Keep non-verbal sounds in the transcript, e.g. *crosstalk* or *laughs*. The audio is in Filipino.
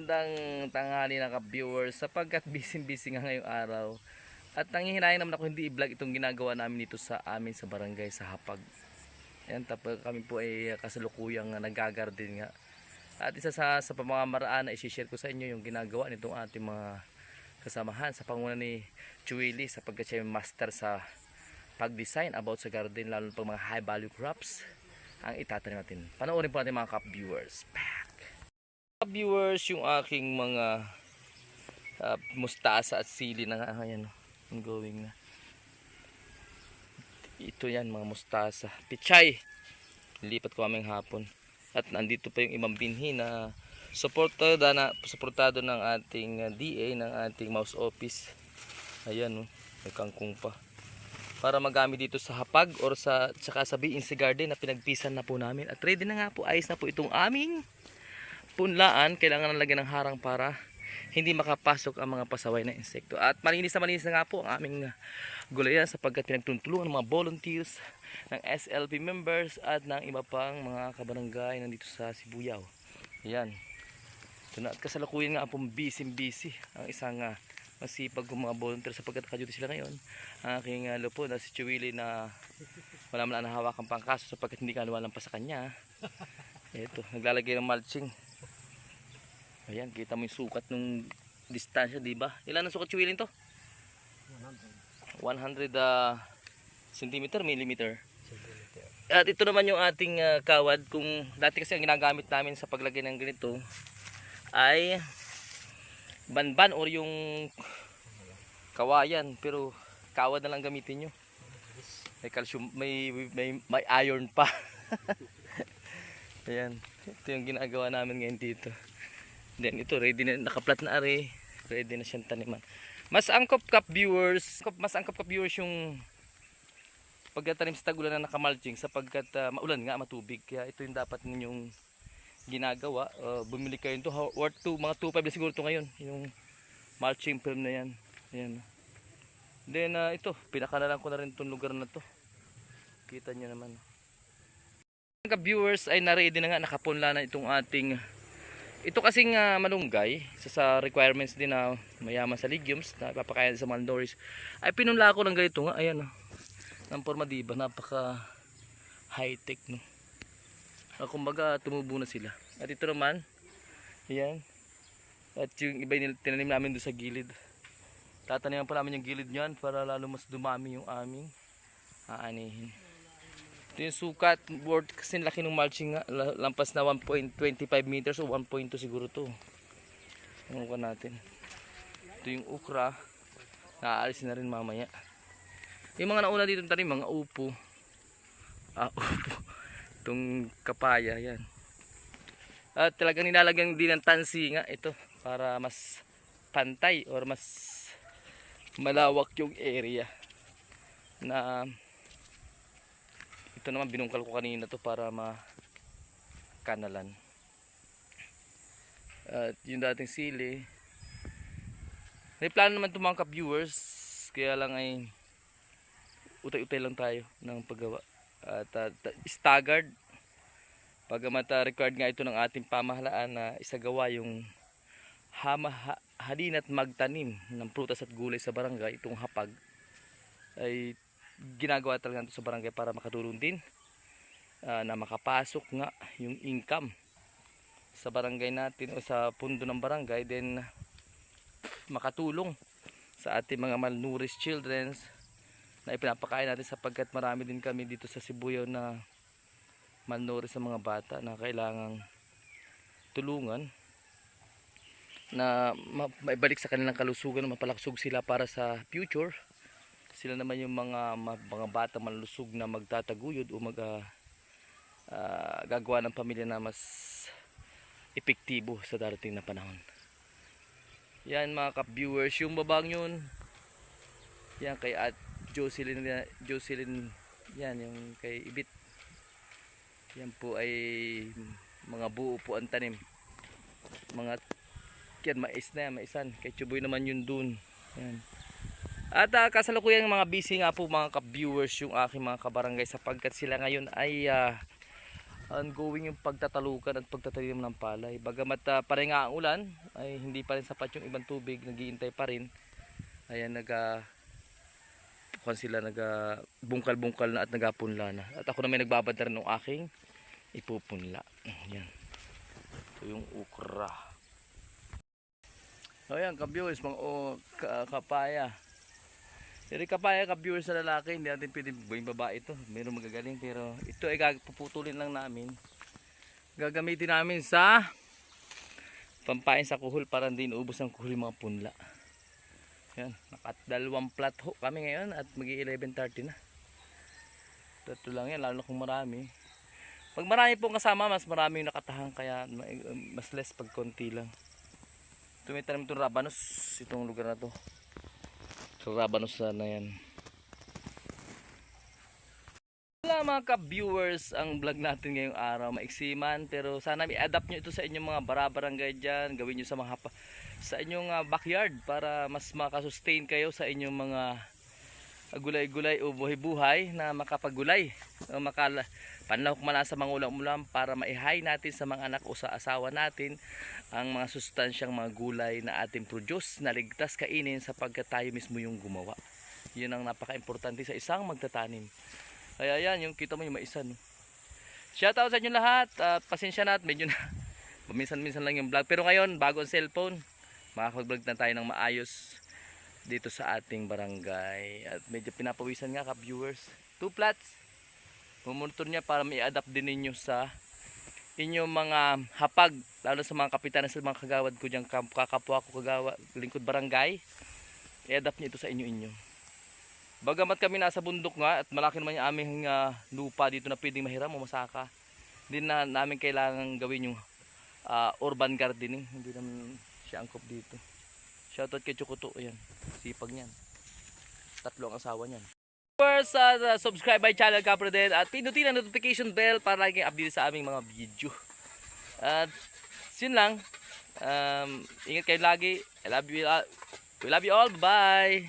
Magandang tanghali na ka-viewers sapagkat *laughs* busy-busy nga ngayong araw. At nanghihinayan naman ako hindi i-vlog itong ginagawa namin dito sa amin sa barangay sa Hapag. Yan, tapos kami po ay kasalukuyang nagagarden nga. At isa sa, sa pamamaraan na isi-share ko sa inyo yung ginagawa nitong ating mga kasamahan sa panguna ni Chuili sapagkat siya yung master sa pag-design about sa garden lalo pag mga high value crops ang itatanim natin. Panoorin po natin mga ka-viewers. Back! Ka-viewers yung aking mga uh, mustasa at sili na nga ayan ang na. Ito yan mga mustasa. Pichay! Lipat ko aming hapon. At nandito pa yung ibang binhi na suportado na suportado ng ating uh, DA ng ating mouse office. Ayan oh, may kangkong pa. Para magamit dito sa hapag or sa tsaka sa BNC garden na pinagpisan na po namin. At ready na nga po, ayos na po itong aming punlaan. Kailangan nalagyan ng harang para hindi makapasok ang mga pasaway na insekto. At malinis na malinis na nga po ang aming uh, gulayan sapagkat pinagtutulungan ng mga volunteers ng SLP members at ng iba pang mga kabarangay nandito sa Sibuyao. Ayan. Na at kasalukuyan nga pong busy busy ang isang uh, masipag kong mga volunteer sapagkat nakaduty sila ngayon. Ang aking uh, lupo na si Chuwili na wala man ang nahawakan pang kaso sapagkat hindi ka nawalan pa sa kanya. Ito, naglalagay ng mulching. Ayan, kita mo yung sukat ng distansya, di ba? Ilan ang sukat Chuwili to? 100 uh, centimeter, millimeter. At ito naman yung ating uh, kawad. Kung dati kasi ang ginagamit namin sa paglagay ng ganito ay banban or yung kawayan. Pero kawad na lang gamitin nyo. May calcium, may, may, may iron pa. *laughs* Ayan. Ito yung ginagawa namin ngayon dito. Then ito, ready na, nakaplat na are. Ready na siyang taniman. Mas angkop kap viewers, mas angkop kap viewers yung pagtatanim sa tagulan na nakamulching sapagkat uh, maulan nga matubig. Kaya ito yung dapat ninyong ginagawa. Uh, bumili kayo nito. Ha- worth to mga 2.5 na siguro to ngayon yung mulching film na yan. Ayan. Then uh, ito pinakanalan ko na rin itong lugar na to. Kita nyo naman. Mga viewers ay na-ready na nga. Nakapunla na itong ating ito kasing uh, malunggay sa, sa requirements din na mayaman sa legumes na papakain sa mga nourish ay pinunla ko ng ganito nga ayan oh ng forma diba napaka high tech no? Uh, kumbaga tumubo na sila. At ito naman ayan at yung iba tinanim namin doon sa gilid. Tataniman pa namin yung gilid niyan para lalo mas dumami yung aming aanihin ito yung sukat worth kasi laki ng mulching lampas na 1.25 meters o 1.2 siguro to ano natin ito yung ukra naaalis na rin mamaya yung mga nauna dito tanim, mga upo. Ah, *laughs* upo. Itong kapaya, yan. At talagang nilalagyan din ng tansi nga ito para mas pantay or mas malawak yung area na ito naman binungkal ko kanina to para ma kanalan. At yung dating sili may plano naman itong mga ka-viewers kaya lang ay utay-utay lang tayo ng paggawa. At uh, staggered. Pagamat uh, required nga ito ng ating pamahalaan na isagawa yung hama, at magtanim ng prutas at gulay sa barangay itong hapag ay ginagawa talaga ito sa barangay para makatulong din uh, na makapasok nga yung income sa barangay natin o sa pundo ng barangay then makatulong sa ating mga malnourished children na ipinapakain natin sapagkat marami din kami dito sa Sibuyaw na malnourished sa mga bata na kailangang tulungan na ma- maibalik sa kanilang kalusugan mapalaksog sila para sa future sila naman yung mga mga bata malusog na magtataguyod o mag ah, ah, gagawa ng pamilya na mas epektibo sa darating na panahon. Yan mga ka-viewers yung babang yun. Yan kay at Jocelyn Jocelyn yan yung kay Ibit. Yan po ay mga buo po ang tanim. Mga yan mais na yan maisan. Kay Chuboy naman yun dun. Yan at uh, kasalukuyan mga busy nga po mga ka-viewers yung aking mga kabarangay sapagkat sila ngayon ay ah, ongoing yung pagtatalukan at pagtatalim ng palay. Bagamat uh, pare nga ang ulan, ay hindi pa rin sapat yung ibang tubig, nagiintay pa rin. Ayan, naga kung sila naga bungkal-bungkal na at nagapunla na. At ako na may nagbabadar ng aking ipupunla. Ayan. Ito yung ukra. O yan, ka-viewers, mga o, ka, kapaya. Pero kapaya ka-viewers sa lalaki, hindi natin pwede buhay babae ito. Meron magagaling, pero ito ay puputulin lang namin. Gagamitin namin sa pampain sa kuhol para hindi naubos ang kuhol yung mga punla. Yan, nakadalawang plat ho kami ngayon at magi 11.30 na. Tatlo lang yan, lalo na kung marami. Pag marami pong kasama, mas maraming nakatahang kaya ma- mas less pag konti lang. Tumitanim itong rabanos, itong lugar na to. Rabanos na yan. Wala mga ka-viewers ang vlog natin ngayong araw. Maiksiman pero sana i-adapt nyo ito sa inyong mga barabarangay dyan. Gawin nyo sa mga sa inyong ah, backyard para mas makasustain kayo sa inyong mga gulay-gulay o buhay-buhay na makapagulay. O makala, panlahok man sa mga ulam-ulam para maihay natin sa mga anak o sa asawa natin ang mga sustansyang mga gulay na ating produce na ligtas kainin sapagkat tayo mismo yung gumawa. Yun ang napaka-importante sa isang magtatanim. Kaya yan, yung kita mo yung maisa. No? Shoutout sa inyo lahat. At pasensya na at medyo na *laughs* paminsan-minsan lang yung vlog. Pero ngayon, bago ang cellphone, makakapag-vlog na tayo ng maayos dito sa ating barangay. At medyo pinapawisan nga ka-viewers. Two plats. Mumonitor niya para mai-adapt din ninyo sa inyong mga hapag. Lalo sa mga kapitan sa mga kagawad ko dyan, kakapwa ko kagawa, lingkod barangay. I-adapt niyo ito sa inyo-inyo. Bagamat kami nasa bundok nga at malaki naman yung aming ah, lupa dito na pwedeng mahiram o masaka. Hindi na namin kailangan gawin yung ah, urban gardening. Hindi naman siya angkop dito. Shoutout kay Chukuto. Ayan. Sipag niyan. Tatlo ang asawa niyan. First, uh, subscribe my channel Kapro din at pinutin ang notification bell para lagi update sa aming mga video. At yun lang. Um, ingat kayo lagi. I love you. We love you all. Bye.